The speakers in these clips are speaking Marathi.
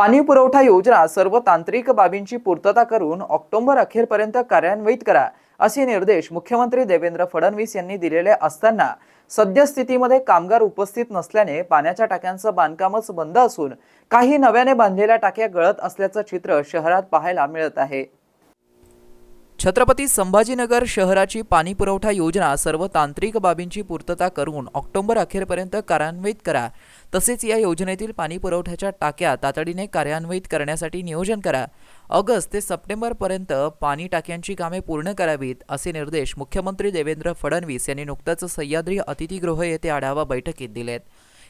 पाणी पुरवठा योजना सर्व तांत्रिक बाबींची पूर्तता करून ऑक्टोबर अखेरपर्यंत कार्यान्वित करा असे निर्देश मुख्यमंत्री देवेंद्र फडणवीस यांनी दिलेले असताना सद्यस्थितीमध्ये कामगार उपस्थित नसल्याने पाण्याच्या टाक्यांचं बांधकामच बंद असून काही नव्याने बांधलेल्या टाक्या गळत असल्याचं चित्र शहरात पाहायला मिळत आहे. छत्रपती संभाजीनगर शहराची पाणी पुरवठा योजना सर्व तांत्रिक बाबींची पूर्तता करून ऑक्टोबर अखेरपर्यंत कार्यान्वित करा. तसेच या योजनेतील पाणी पुरवठ्याच्या टाक्या तातडीने कार्यान्वित करण्यासाठी नियोजन करा. ऑगस्ट ते सप्टेंबरपर्यंत पाणी टाक्यांची कामे पूर्ण करावीत असे निर्देश मुख्यमंत्री देवेंद्र फडणवीस यांनी नुकताच सह्याद्री अतिथीगृह येथे आढावा बैठकीत दिलेत.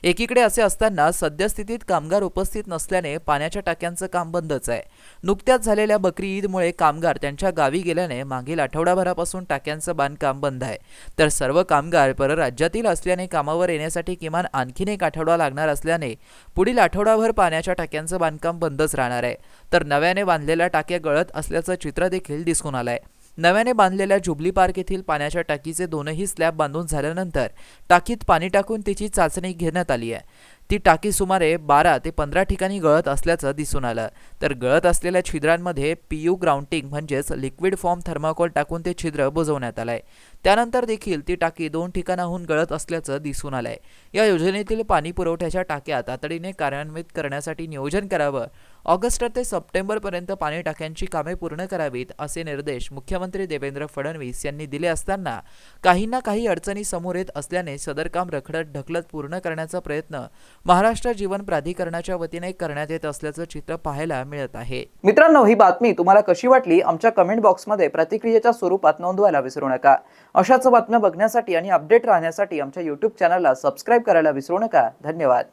एकीकडे असे असताना सद्यस्थितीत कामगार उपस्थित नसल्याने पाण्याच्या टाक्यांचं काम बंदच आहे. नुकत्याच झालेल्या बकरी ईदमुळे कामगार त्यांच्या गावी गेल्याने मागील आठवडाभरापासून टाक्यांचं बांधकाम बंद आहे. तर सर्व कामगार परराज्यातील असल्याने कामावर येण्यासाठी किमान आणखीन एक आठवडा लागणार असल्याने पुढील आठवडाभर पाण्याच्या टाक्यांचं बांधकाम बंदच राहणार आहे. तर नव्याने बांधलेल्या टाक्या गळत असल्याचं चित्र देखील दिसून आलं आहे नव्याने बांधलेल्या जुबली पार्क येथील पाण्याच्या टाकीचे दोनही स्लॅब बांधून झाल्यानंतर टाकीत पाणी टाकून तिची चाचणी घेण्यात आली आहे. ती टाकी सुमारे बारा ते पंधरा ठिकाणी गळत असल्याचं दिसून आलं. तर गळत असलेल्या छिद्रांमध्ये पी यू ग्राउंटिंग म्हणजेच लिक्विड फॉर्म थर्माकोल टाकून ते छिद्र बुजवण्यात आलं आहे त्यानंतर देखील ती टाकी दोन ठिकाणाहून गळत असल्याचं दिसून आलं आहे या योजनेतील पाणी पुरवठ्याच्या टाक्या तातडीने कार्यान्वित करण्यासाठी नियोजन करावं ऑगस्ट ते सप्टेंबरपर्यंत पाणी टाक्यांची कामे पूर्ण करावीत असे निर्देश मुख्यमंत्री देवेंद्र फडणवीस यांनी दिले असताना काहींना काही अडचणी समोर येत असल्याने सदर काम रखडत ढकलत पूर्ण करण्याचा प्रयत्न महाराष्ट्र जीवन प्राधिकरणाच्या वतीने करण्यात येत असल्याचं चित्र पाहायला मिळत आहे. मित्रांनो ही बातमी तुम्हाला कशी वाटली? आमच्या कमेंट बॉक्समध्ये प्रतिक्रियेच्या स्वरूपात नोंदवायला विसरू नका. अशाच बातम्या बघण्यासाठी आणि अपडेट राहण्यासाठी आमच्या युट्यूब चॅनलला सबस्क्राईब करायला विसरू नका. धन्यवाद.